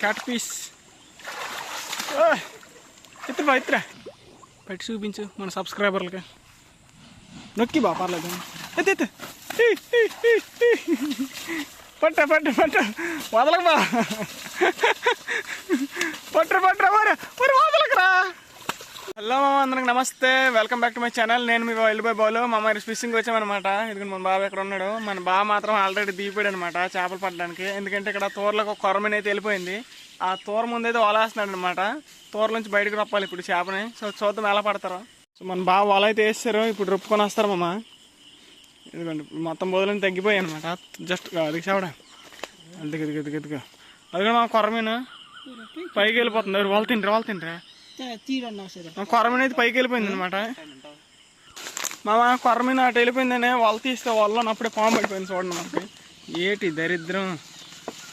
Cat piece బా ఇత్తురా పెట్టి చూపించు మన సబ్స్క్రైబర్లకి. నొక్కి బా పర్లేదు. ఎత్తు ఎత్తు. పట్ట పట్ట పట్ట వదలకు బా. పట్ర పట్ర మరి మరి వదలకరా. హలో మామ అందరికి నమస్తే. Welcome back to my channel నేను మీ వెళ్ళిపోయి బాలు. మా మరి ఫిషింగ్ వచ్చామన్నమాట. ఎందుకంటే మన బాబు ఎక్కడ ఉన్నాడు? మన బాబు మాత్రం ఆల్రెడీ దిగిపోయాడు అనమాట చేపలు పట్టడానికి. ఎందుకంటే ఇక్కడ తోరలకు ఒక కొరమని అయితే వెళ్ళిపోయింది. ఆ తోర ముందు అయితే వలేస్తున్నాడు అనమాట తోర నుంచి బయటకు రప్పాలి ఇప్పుడు చేపని. సో చూద్దాం ఎలా పడతారో. సో మన బాబు వల అయితే వేస్తారు ఇప్పుడు రొప్పుకొని వస్తారు మామ. ఇదిగోండి మొత్తం బోధులని తగ్గిపోయాయి అనమాట జస్ట్ అది చేపడ? అది ఎదుగు ఎదుగు ఎదుగు అది మా కొరమీను పైకి వెళ్ళిపోతుంది. వాళ్ళు తింటారు వాళ్ళు తింటారా కొరమీన అయితే పైకి వెళ్ళిపోయింది అనమాట మా కొరమీన అటు వెళ్ళిపోయిందనే వాళ్ళు తీస్తే వాళ్ళు అప్పుడే పాము పడిపోయింది చూడండి మనకి ఏటి దరిద్రం.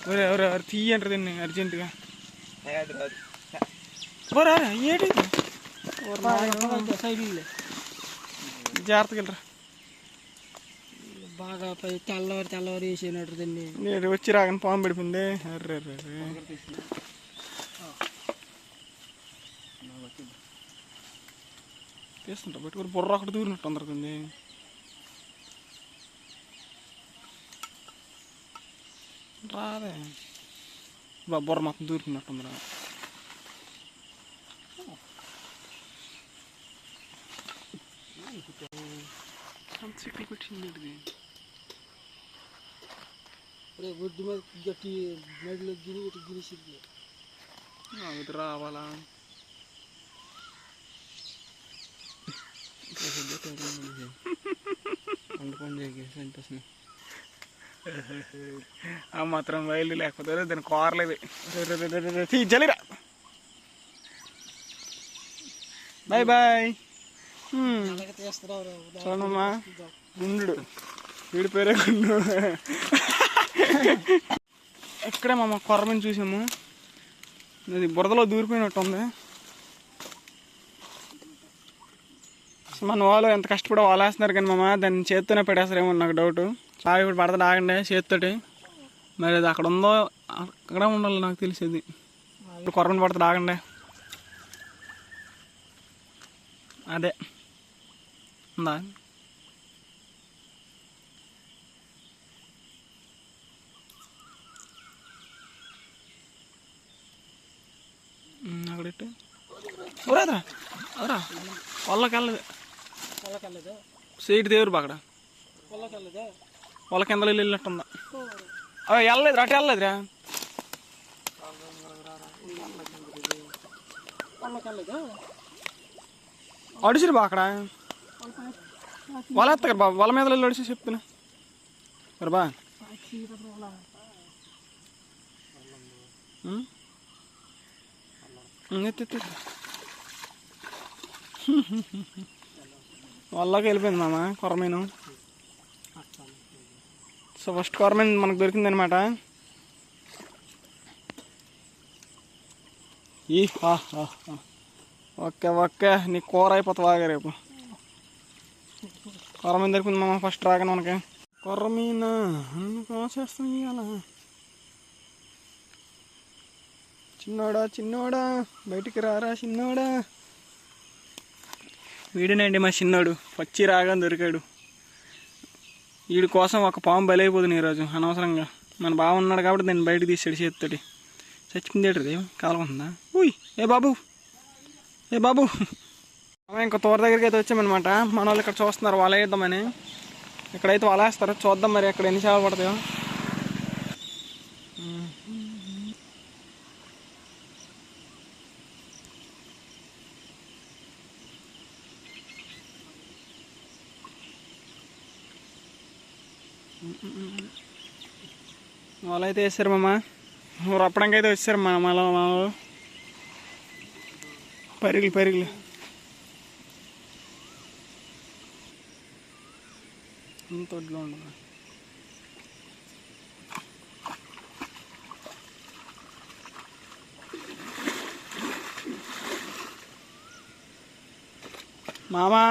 ఎవరు ఎవరు ఎవరు తీయంటారు దీన్ని అర్జెంటుగా. ఎవరు ఏటి. జాగ్రత్తగా వెళ్ళరా. బాగా పై తెల్లవారు తెల్లవారు వేసినట్టు దాన్ని. నేను వచ్చి రాగానే పాము పడిపోయింది? Array array array. తీస్తుంటా పెట్టుకుని బుర్ర ఒకటి దూరినట్టు అందరుకుంది రాదే బా బుర్ర మొత్తం దూరుకున్నట్టుందిరా అంత సిటీ పెట్టింది ఇది రేపు ఒడ్డు మీద గట్టి మెడలో గిని ఇటు గిరిసిద్ది అది రావాలా ఆ మాత్రం వైలు లేకపోతే దాని కోరలేదు జలిరా బాయ్ బాయ్. చూడమ్మా. గుండు. వీడి పేరే గుండు. ఎక్కడే మా కొర్రమని చూసాము? అది బురదలో దూరిపోయినట్టు ఉంది మన వాళ్ళు ఎంత కష్టపడి వాలేస్తున్నారు కానీ మామ దాన్ని చేత్తోనే పెట్టేస్తారేమో నాకు డౌట్ బాగా ఇప్పుడు పడతాడు ఆగండి చేత్తోటి. మరి అది అక్కడ ఉందో అక్కడ ఉండాలి నాకు తెలిసేది. ఇప్పుడు కొరమని పడతాడు ఆగండి. అదే. ఉందా? అక్కడ ఇట్టు ఊరాదరా వాళ్ళకి వెళ్ళదు. సీట్ దేవురు అక్కడ పొలకి వెళ్ళదా వాళ్ళ కింద వెళ్ళినట్టుందా అవి వెళ్ళలేదు అటు వెళ్ళలేదురా పొలకి వెళ్ళదా అడిసిరు బా అక్కడ వాళ్ళ ఎత్తగారు బా వాళ్ళ మీద వెళ్ళి అడిసి చెప్తున్నా మరి బా ఉం? ఉం, ఎత్తు, వల్లకి వాళ్ళకి వెళ్ళిపోయింది మామ కొరమీను. సో ఫస్ట్ కొరమీన్ మనకు దొరికింది అనమాట ఈ ఓకే ఓకే నీ కూర అయిపోతావా రేపు. కొరమీన్ దొరికింది మామ ఫస్ట్ రాగానే మనకి. కొరమీన కోసేస్తాం ఇవాళ? చిన్నోడా చిన్నోడా బయటికి రారా చిన్నోడా? వీడినండి మా చిన్నాడు. పచ్చి రాగా దొరికాడు. వీడి కోసం ఒక పాము బలైపోతుంది ఈరోజు అనవసరంగా. మన బావ ఉన్నాడు కాబట్టి దాన్ని బయటకు తీసాడు చేతితోటి చచ్చిపోయింది ఏంటది కాలకుందా ఊయ్ ఏ బాబు! ఏ బాబు! ఇంకా తోర దగ్గరికి అయితే వచ్చామన్నమాట. మన వాళ్ళు ఇక్కడ చూస్తున్నారు వల వేద్దామని ఇక్కడైతే వలేస్తారు. వేస్తారు చూద్దాం మరి అక్కడ ఎన్ని చేపలు పడతాయో. వాళ్ళు అయితే వేసారు మామ. రప్పడానికి అయితే వచ్చారు మా మళ్ళీ మా వాళ్ళు. పరుగులు పరుగులు. ఇంత ఒడ్లో ఉండదు మామా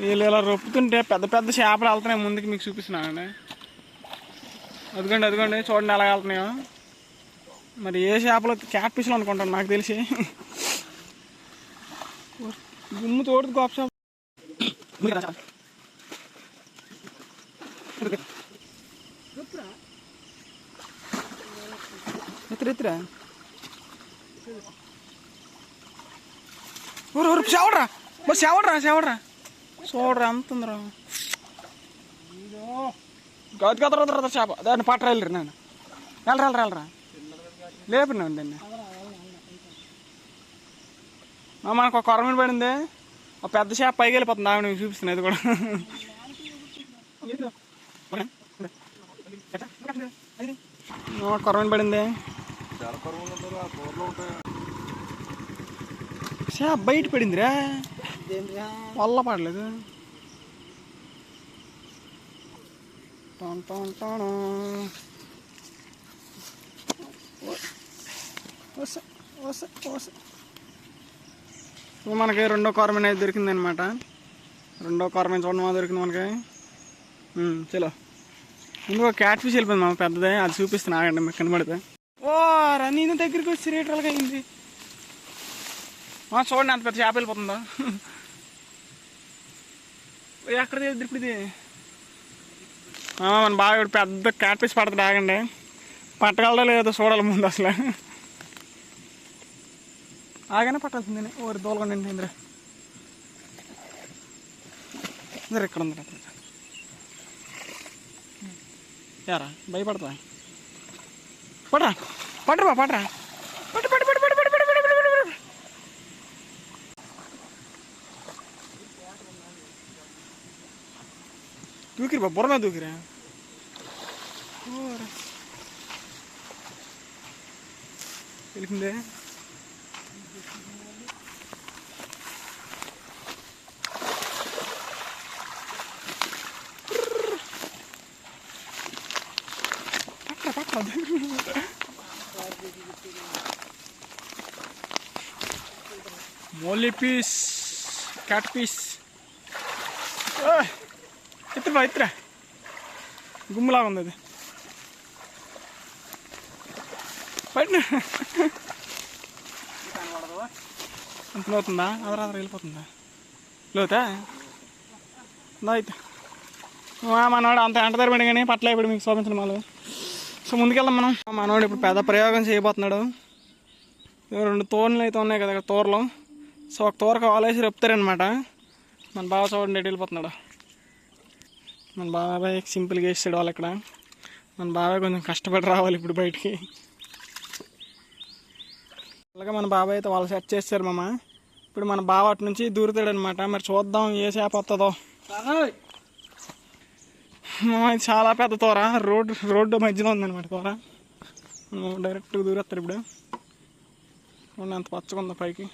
వీళ్ళు ఇలా రొప్పుతుంటే పెద్ద పెద్ద చేపలు వెళ్తున్నాయి. ముందుకు మీకు చూపిస్తున్నానండి. అదిగోండి అదిగోండి చూడండి ఎలా వెళ్తున్నాయో. మరి ఏ చేపలు క్యాట్ ఫిష్లు అనుకుంటాను నాకు తెలిసి. గుమ్ము తోడు గోప చేప. ఎత్తురా ఎత్తురా. ఊరు ఊరు చావడరా మరి చావడరా చావడరా చూడరా అంత ఉందిరా. గది కదరా చేప. దాన్ని పట్టరా వెళ్ళరు నేను వెళ్ళరా వెళ్ళరా వెళ్ళరా లేపినా దాన్ని. మనకు ఒక కొరమీన పడింది. ఒక పెద్ద చేప పైకి వెళ్ళిపోతుంది. ఆవిడ మీకు చూపిస్తుంది అది కూడా. కొరమీన పడింది. చేప బయట పడిందిరా. వల్ల పడలేదు. టన్ టన్ టన్. వస్తా, వస్తా, మనకి రెండో కారమైన అయితే దొరికింది అనమాట రెండో కారమైన చూడండి మా దొరికింది మనకి. చలో. ఇంకో క్యాట్ ఫిష్ వెళ్ళిపోయింది మా పెద్దదే. అది చూపిస్తున్నా ఆగండి మీకు కనబడితే. ఓ రన్నీ దగ్గరికి వచ్చి రేటర్లుగా అయింది. చూడండి అంత పెద్ద చేప వెళ్ళిపోతుందా? ఎక్కడ ఇప్పుడు ఇది. మన బాగా పెద్ద క్యాట్ ఫిష్ పడుతుంది ఆగండి. పట్టగలడో లేదో చూడాలి ముందు అసలు. ఆగానే పట్టాల్సిందే ఓరి దూలకండి ఇంద్ర. ఇంద్ర ఇక్కడ ఉంది. యారా భయపడతా పట్రా పట్టరా పట్రా. పట్టు పట్టు. தூக்கிருப்பா புறமே தூக்கிறேன் இருக்குந்தே Molly piece, cat piece. Ah. ఎత్తురా ఎత్తురా గుమ్ములాగా ఉంది అది. పడిన అంత లోతుందా? అదర వెళ్ళిపోతుందా? లోతా? అయితే మనవాడు అంత ఎంట తరబడి కానీ పట్ల ఇప్పుడు మీకు శోభించిన మాలు. సో ముందుకెళ్దాం మనం. మనవాడు ఇప్పుడు పెద్ద ప్రయోగం చేయబోతున్నాడు. రెండు తోర్లు అయితే ఉన్నాయి కదా ఇక్కడ తోరలు. సో ఒక తోరకు వాలేసి రెప్తారనమాట మన బావ చూడండి వెళ్ళిపోతున్నాడు. మన బాబాయ్ సింపుల్గా వేసాడు వాళ్ళు ఇక్కడ మన బాబాయ్ కొంచెం కష్టపడి రావాలి ఇప్పుడు బయటికి. అలాగే మన బాబాయ్ అయితే వాళ్ళు సెట్ చేస్తారు మామ. ఇప్పుడు మన బావ అటు నుంచి దూరుతాడు అనమాట మరి చూద్దాం ఏ చేప వస్తుందో ఇది చాలా పెద్ద తోర. రోడ్డు రోడ్డు మధ్యలో ఉందన్నమాట తోర. డైరెక్ట్గా దూరేస్తారు ఇప్పుడు. ఎంత పచ్చగా ఉందో పైకి.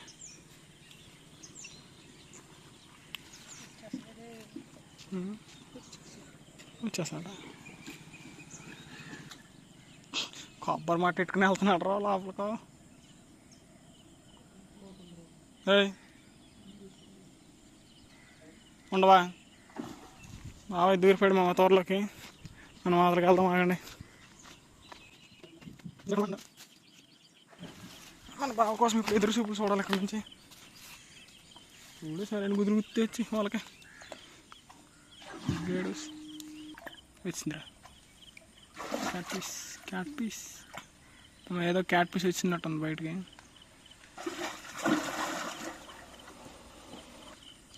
ఉమ్. వచ్చేసాడా. కొబ్బరి మాట పెట్టుకుని వెళ్తున్నాడు రా లోపలికి. ఉండవా? బాబాయ్ దూరిపోయాడు మా తోటలోకి. మనం అతనికి వెళ్దాం ఆగండి. మన బావ కోసం ఇప్పుడు ఎదురు చూపులు చూడాలి ఇక్కడ నుంచి. చూడు సరైన గుదురు గుర్తు వచ్చి వాళ్ళకి. గేడు. వచ్చిందిరా క్యాట్ పీస్ క్యాట్ పీస్ ఏదో క్యాట్ పీస్ వచ్చినట్టుంది బయటికి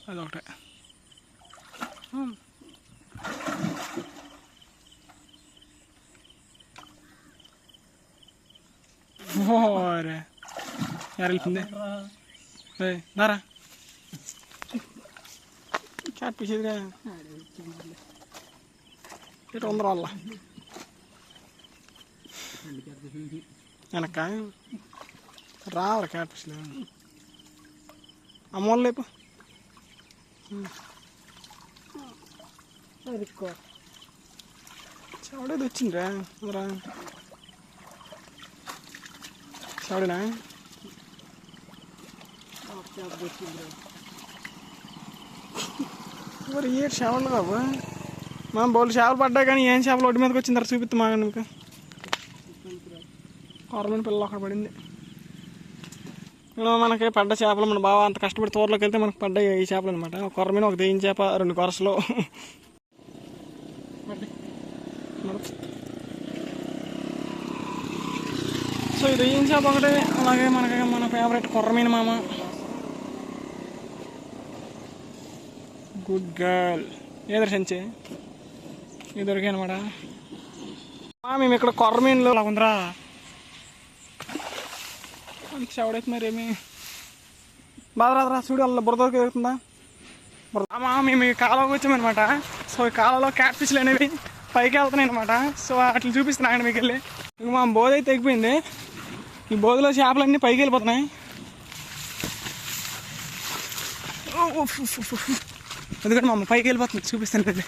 అదొకటే ఓరే ఎవరు వెళ్తుంది దారా క్యాట్ పీస్ ఎదురా రంధ్రాల వెనక రావాలి క్యాట్ఫిష్లు అమ్మ లేపు. చావడేది వచ్చిందిరా రా. మరి ఏ చావడు బాబు మా బౌలు చేపలు పడ్డా కానీ ఏం చేపలు ఒడ్డు మీదకి వచ్చిందా చూపిస్తా మాగా మీకు కొరలోని పిల్లలు అక్కడ పడింది. ఇలా మనకి పడ్డ చేపలు మన బాగా అంత కష్టపడి తోటలోకి వెళ్తే మనకు పడ్డాయి ఈ చేపలు అనమాట ఒక మీద ఒక దేయిన చేప రెండు కొరసలు. సో ఇది దెయ్యం చేప ఒకటి అలాగే మనకి మన ఫేవరెట్ కొర్రమీన మామ. గుడ్ గర్ల్ ఏదో సంచి? ఇది దొరికాయి అనమాట. మేము ఇక్కడ కొర్రమీన్లో అలా ఉందిరా. అంత చెవడైతే మరి ఏమి? బాధరాదరా చూడు అలా బురద దొరుకుతుందా? అమ్మా మేము ఈ కాలంలోకి వచ్చామన్నమాట. సో ఈ కాలంలో క్యాట్ ఫిష్లు అనేవి పైకి వెళ్తున్నాయి అనమాట సో అట్లా చూపిస్తున్నాను మీకు వెళ్ళి ఇంక మా బోధ అయితే ఎగిపోయింది ఈ బోధలో చేపలన్నీ పైకి వెళ్ళిపోతున్నాయి. ఎందుకంటే మా అమ్మ పైకి వెళ్ళిపోతుంది. చూపిస్తాను. వెళ్ళి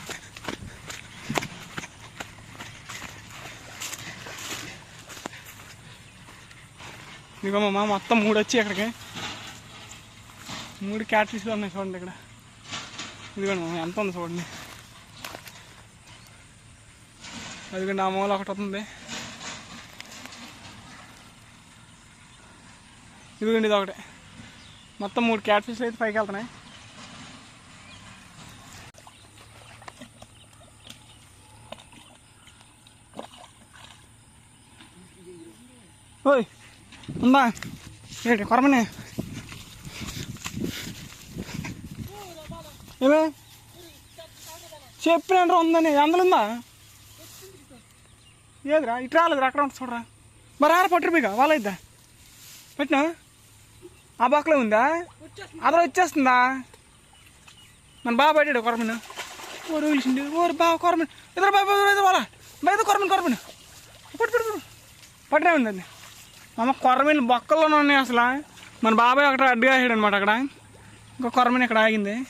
ఇదిగో మా మొత్తం మూడు వచ్చి ఇక్కడికి. మూడు క్యాట్ ఉన్నాయి చూడండి ఇక్కడ. ఇదిగోండి మామ ఎంత ఉంది చూడండి. అదిగోండి ఆ మూల ఒకటి వస్తుంది. ఇదిగోండి ఇది ఒకటి. మొత్తం మూడు క్యాట్ అయితే పైకి వెళ్తున్నాయి. ఉందా? ఏంటి కొరమనే? ఏమే? చెప్పిన ఉందని. అందులో ఉందా ఏదిరా? ఇటు రాలేదురా అక్కడ ఉంటుంది చూడరా. మరి ఆడ పట్టురు మీకు వాళ్ళైద్దా పెట్టినా? ఆ బాక్లో ఉందా? అదర వచ్చేస్తుందా మన బాగా పట్టాడు కొరమీన. ఓరు పిలిచిండు ఓరు బాగా కొరమీన. ఇద్దరు బాబా వాళ్ళ బయట కొరమీన కొరమీన? పట్టు పట్టు. పట్టినా ఉందండి. అమ్మ కొరమీన బొక్కల్లోనే ఉన్నాయి అసలు. మన బాబాయ్ ఒకటి అడ్డుగా వేసాడు అనమాట అక్కడ. ఇంకో కొరమీన ఇక్కడ ఆగింది.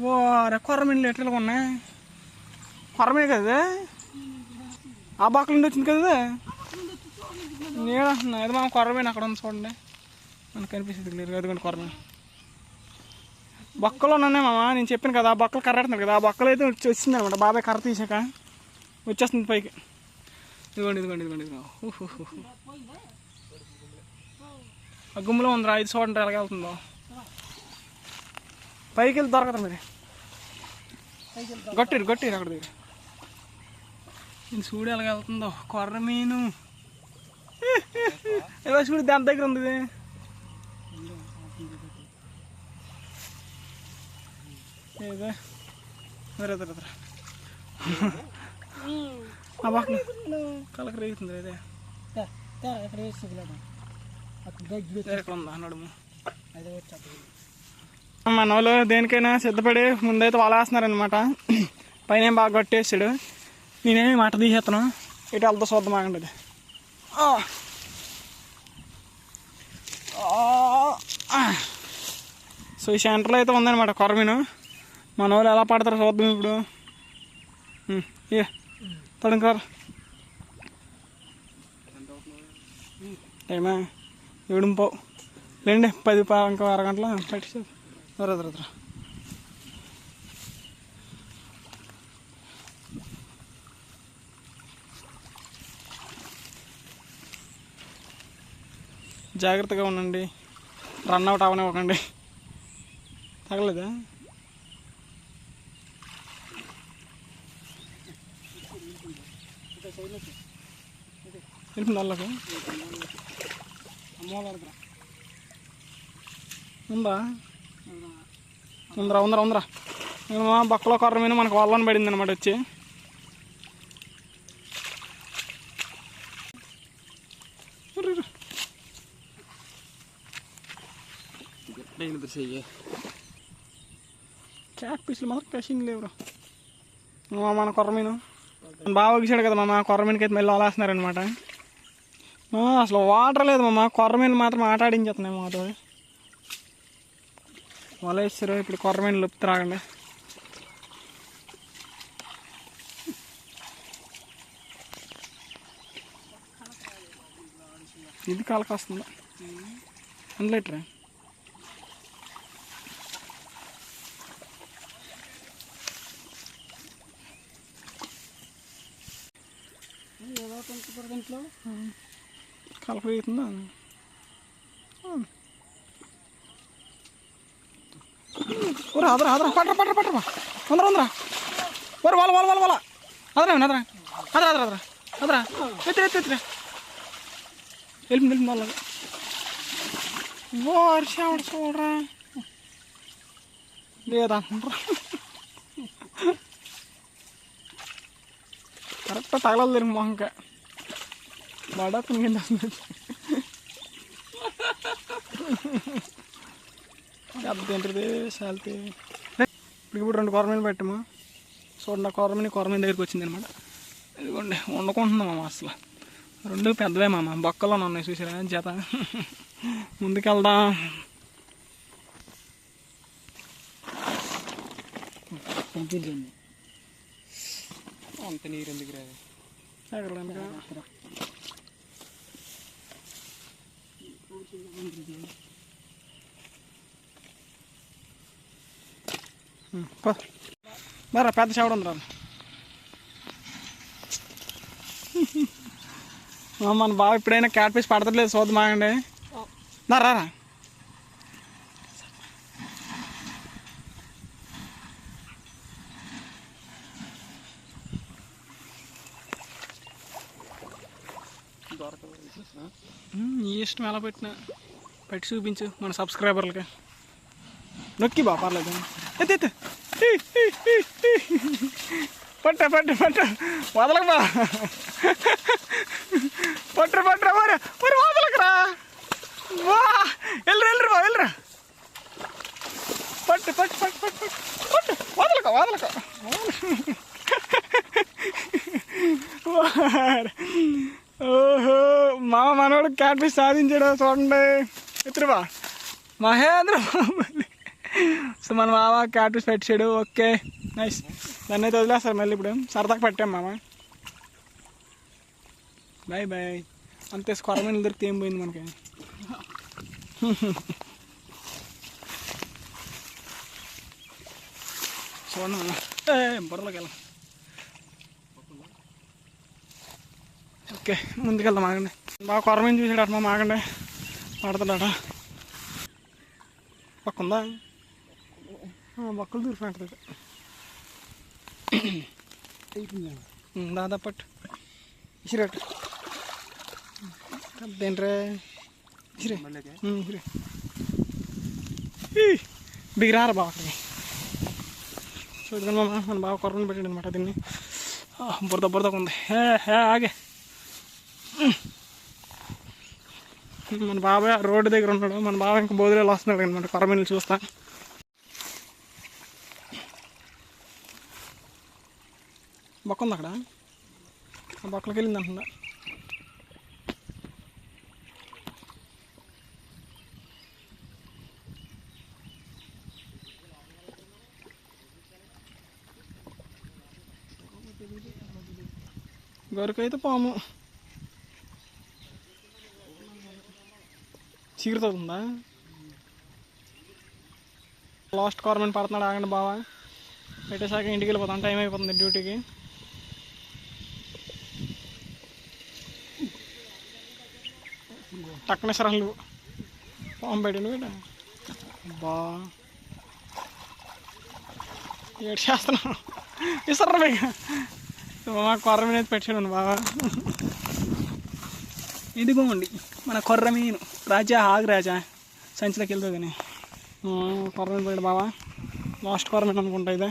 ఓ అరే కొరమీనలు ఎట్లా ఉన్నాయి? కొరమీన కదా ఆ బొక్కల నుండి వచ్చింది కదా నేను అంటున్నా. ఏదో మా కొరమీన అక్కడ ఉంది చూడండి. మనకు కనిపిస్తుంది క్లియర్గా అదిగోండి కొరమీన. బొక్కలు ఉన్నాయి మామ. నేను చెప్పాను కదా ఆ బొక్కలు కర్ర కదా. ఆ బొక్కలు అయితే వచ్చి వచ్చింది అనమాట. బాబాయ్ కర్ర తీసాక. వచ్చేస్తుంది పైకి. ఇదిగోండి ఇదిగోండి ఇదిగోండి ఇదిగో. ఆ గుమ్ములో ఉందిరా ఐదు చూడండి ఎలాగ వెళ్తుందో. పైకి వెళ్ళి దొరకదు మరి. గట్టిరు గట్టిరు అక్కడ దగ్గర. నేను చూడు ఎలాగ వెళ్తుందో. కొర్ర మీను. ఎలా చూడు దాని దగ్గర ఉంది ఇది. ఏదో? రే రే. రే అబ్బా కలక రేగుతుంది అదే ఇక్కడ వేస్తుంది అక్కడ దగ్గర ఎక్కడ ఉందా? నడుము అదే వచ్చి మన వాళ్ళు దేనికైనా సిద్ధపడి ముందైతే వలేస్తున్నారనమాట పైన ఏం బాగా కొట్టేసాడు. నేనేమి మాట తీసేస్తాను ఇటు వెళ్తా చూద్దాం ఆగండి. సో ఈ సెంటర్లో అయితే ఉందన్నమాట కొరమీను. మన వాళ్ళు ఎలా పడతారో చూద్దాం ఇప్పుడు. ఏ తడుంకారు. ఏమా? ఏడు పావు లేండి పది పా ఇంకో అరగంటల పట్టి జాగ్రత్తగా ఉండండి. రన్ అవుట్ అవనివ్వకండి తగలేదా? వాళ్ళకు అమ్మవాళ్ళ ఉందా? ఉందరా ఉందరా ఉందరా. మా బక్కలో కొర్ర మీద మనకు వాళ్ళని పడింది అనమాట వచ్చి క్యాట్ పీసులు మనకు కషింగ్ లేవురా. మన కొర్ర మీను. మన బాగా వచ్చాడు కదా మా కొర్ర మీనకి అయితే మళ్ళీ వలేస్తున్నారనమాట అసలు వాటర్ లేదు మామ. కొర్ర మీద మాత్రం ఆట ఆడించేస్తున్నాయి మాతో వలేస్తారు ఇప్పుడు కొర్ర మీద లుప్తి రాగండి. ఇది కాలకి వస్తుంది? అందులో ఇట్రా ఏదో కొంచెం దీంట్లో కలప అవుతుందా ఊరు అదరా అదరా పట్టరా పట్టరా పట్టరా ఉందరా ఉందరా ఊరు వాళ్ళ వాళ్ళ వాళ్ళ వాళ్ళ అదరా అదరా అదరా అదరా అదరా అదరా ఎత్తురా ఎత్తు ఎత్తురా వెళ్ళి వెళ్ళి వాళ్ళ వారి ఆవిడ చూడరా లేదా కరెక్ట్ తగలదు తిరిగి మొహంక బాడా కింద పెద్ద ఏంటిది శాలిటీ ఇప్పుడు ఇప్పుడు రెండు కూరమీలు పెట్టాము చూడండి కూరమీని కూరమీన దగ్గరికి వచ్చింది అనమాట ఇదిగోండి వండుకుంటున్నాం మామ అసలు రెండు పెద్దవే మామ బొక్కలో ఉన్నాయి చూసారా జత ముందుకెళ్దాం అంత నీరు ఎందుకు రాదు ఎక్కడ వెనక? ఉం, పో. మరా పెద్ద చెవడ ఉంది రా మన బావ ఎప్పుడైనా క్యాట్ పీస్ పడతలేదు చూద్దాం మాగండి. రా. ఉం, నీ ఇష్టం ఎలా పెట్టినా పెట్టి చూపించు మన సబ్స్క్రైబర్లకి. నొక్కి బా పర్లేదు. ఎత్తు పట్ట పట్ట పట్ట. వదలకబా పట్ర పట్ర పట్టు మరి మరి వా. వెళ్ళరా వెళ్ళరు బా వెళ్ళరా పట్టు పట్టు పట్టు పట్టు పట్టు. పట్టు. వదలక వదలక. క్యాట్ ఫిష్ సాధించాడు చూడండి. ఎత్తురుబా మహేంద్ర బాబుని. సో మన మామ క్యాట్ ఫిష్ పెట్టాడు ఓకే. నైస్. దాన్ని అయితే వదిలేస్తారు మళ్ళీ ఇప్పుడు. సరదాగా పెట్టాం మామ. బాయ్ బాయ్ అంతే స్క్వరమైన దొరికితే ఏం పోయింది మనకి? చూడండి ఏ బుర్రలోకి వెళ్ళాం. ఓకే ముందుకెళ్దాం ఆగండి. బాగా కొరమని చూసాడట మా ఆగండి పడుతున్నాడ పక్కుందా? బొక్కలు దూరిపోతుంది అయిపోయిందండి దాదా పట్టు. ఇసిరేటు. అదేంట్రే? ఇసిరే. మళ్ళీ ఇసిరే. బిగిరారా బాగా అక్కడికి? చూద్దాం మామ మన బాగా కొరమని పెట్టాడు అనమాట దీన్ని బురద బురదగా ఉంది. హే హే ఆగే. మన బాబాయ్ ఆ రోడ్డు దగ్గర ఉన్నాడు. మన బాబాయ్ ఇంకా బోధులలో వస్తున్నాడు అనమాట కొరమీలు చూస్తా. బొక్క ఉంది అక్కడ? ఆ బొక్కలకి వెళ్ళింది అంటుందా గొరకైతే పాము. చీరుతుందా లాస్ట్ కార్మెంట్ పడుతున్నాడు ఆగండి బావా. పెట్టేశాక ఇంటికి వెళ్ళిపోతాం. టైం అయిపోతుంది డ్యూటీకి. టక్కన సరళ్ళు పాము పెట్టిండు బిడ్డ బా ఏడు చేస్తున్నాం ఇసర్ర బేగ మా కొర్ర మీద పెట్టాడు బావా. ఇదిగోండి మన కొర్ర మీను. రాజా ఆగు రాజా సంచిలోకి వెళ్తుంది కానీ కొర్ర పోయాడు బావా లాస్ట్ కొర్ర అనుకుంటా ఇదే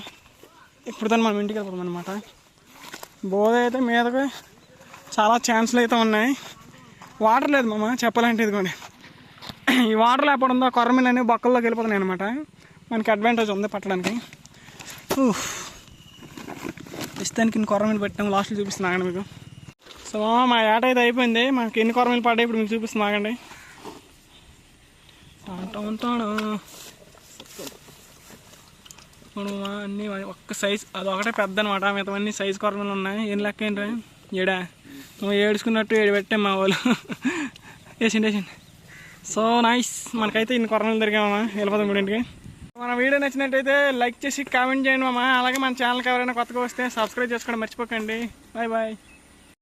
ఇప్పుడు దాన్ని మనం ఇంటికి వెళ్ళిపోతాం అనమాట బోధ అయితే మీదకి చాలా ఛాన్స్లు అయితే ఉన్నాయి వాటర్ లేదు మామ చెప్పాలంటే ఇదిగోండి ఈ వాటర్ లేకపోవడంతో కొర్ర అనేవి బొక్కల్లోకి వెళ్ళిపోతున్నాయి అనమాట మనకి అడ్వాంటేజ్ ఉంది పట్టడానికి ఊఫ్. ఇస్తానికి ఇన్ని కొరమీలు పెట్టాము లాస్ట్లో చూపిస్తున్నాను మీకు సో మా ఏట అయితే అయిపోయింది మాకు ఎన్ని కొరమీలు పడ్డాయి ఇప్పుడు మీకు చూపిస్తున్నాగండి ఇప్పుడు మా అన్ని ఒక్క సైజ్ అది ఒకటే పెద్ద అనమాట మిగతావన్నీ సైజ్ కొరమలు ఉన్నాయి. ఏం లెక్క ఏంటి ఏడా? నువ్వు ఏడుచుకున్నట్టు ఏడు పెట్టే మా వాళ్ళు. వేసిండి వేసిండి. So nice. మనకైతే ఇన్ని కొరమలు దొరికామా వెళ్ళిపోతాం మూడింటికి ఇంటికి మన వీడియో నచ్చినట్టయితే లైక్ చేసి కామెంట్ చేయండి మామ. అలాగే మన ఛానల్కి ఎవరైనా కొత్తగా వస్తే సబ్స్క్రైబ్ చేసుకోవడం మర్చిపోకండి. Bye bye